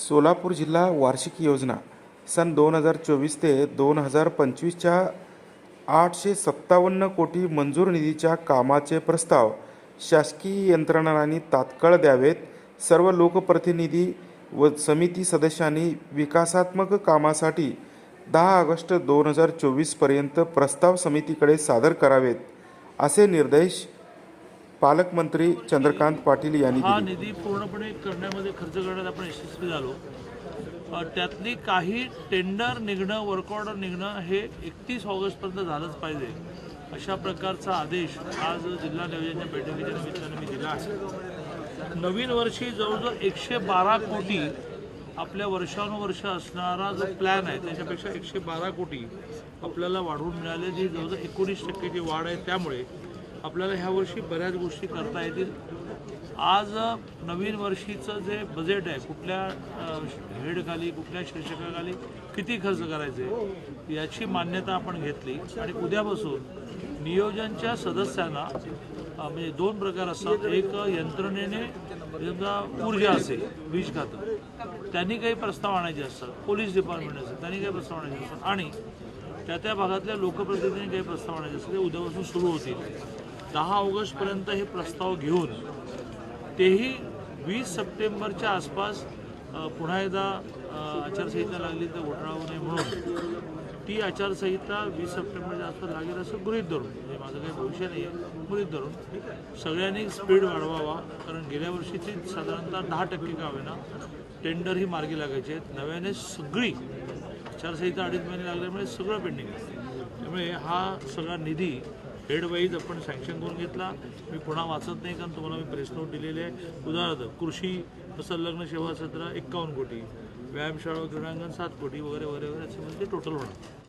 सोलापूर जिल्हा वार्षिक योजना सन दोन हजार चोवीस ते दोन हजार पंचवीसच्या आठशे सत्तावन्न कोटी मंजूर निधीच्या कामाचे प्रस्ताव शासकीय यंत्रणांनी तात्काळ द्यावेत. सर्व लोकप्रतिनिधी व समिती सदस्यांनी विकासात्मक कामासाठी दहा ऑगस्ट दोन हजार चोवीसपर्यंत प्रस्ताव समितीकडे सादर करावेत. असे निर्देश पालकमंत्री चंद्रकांत पाटील यांनी हा निधी पूर्णपणे करण्यामध्ये खर्च करण्यात आपण यशस्वी झालो. त्यातली काही टेंडर निघणं वर्क ऑर्डर निघणं हे एकतीस ऑगस्टपर्यंत झालंच पाहिजे. अशा प्रकारचा आदेश आज जिल्हा नियोजनाच्या बैठकीच्या निमित्ताने मी दिला आहे. नवीन वर्षी जवळजवळ एकशे बारा कोटी आपल्या वर्षानुवर्ष असणारा जो प्लॅन आहे त्याच्यापेक्षा एकशे बारा कोटी आपल्याला वाढवून मिळाले. जी जवळजवळ एकोणीस टक्केची वाढ आहे त्यामुळे आपल्याला ह्या वर्षी बऱ्याच गोष्टी करता येतील. आज नवीन वर्षीचं जे बजेट आहे कुठल्या हेडखाली कुठल्या शीर्षकाखाली किती खर्च करायचे याची मान्यता आपण घेतली. आणि उद्यापासून नियोजनच्या सदस्यांना म्हणजे दोन प्रकार असतात. एक यंत्रणेने समजा ऊर्जा असेल वीज खातं. त्यांनी काही प्रस्ताव आणायचे असतात. पोलीस डिपार्टमेंट असेल त्यांनी काही प्रस्ताव आणायचे असतात. आणि त्या त्या भागातल्या लोकप्रतिनिधींनी काही प्रस्ताव आणायचे असतील ते उद्यापासून सुरू होतील. दहा ऑगस्टपर्यंत हे प्रस्ताव घेऊन तेही वीस सप्टेंबरच्या आसपास पुन्हा एकदा आचारसंहिता लागली तर घोटाळा नये म्हणून. ती आचारसंहिता वीस सप्टेंबरच्या आसपास लागेल असं गृहित धरून म्हणजे माझं काही भविष्य नाही आहे गृहित धरून सगळ्यांनी स्पीड वाढवावा. कारण गेल्या वर्षीची साधारणतः दहा टक्के का होईना टेंडर ही मार्गी लागायचे आहेत. नव्याने सगळी आचारसंहिता अडीच महिने लागल्यामुळे सगळं पेंडिंग असतं त्यामुळे हा सगळा निधी हेडवाईज आपण सँक्शन करून घेतला. मी पुन्हा वाचत नाही कारण तुम्हाला मी प्रेस नोट दिलेली आहे. उदाहरणार्थ कृषी संलग्न सेवा सत्र एक्कावन्न कोटी व्यायामशाळा क्रीडांगण सात कोटी वगैरे वगैरे वगैरे असे म्हणजे टोटल होणार.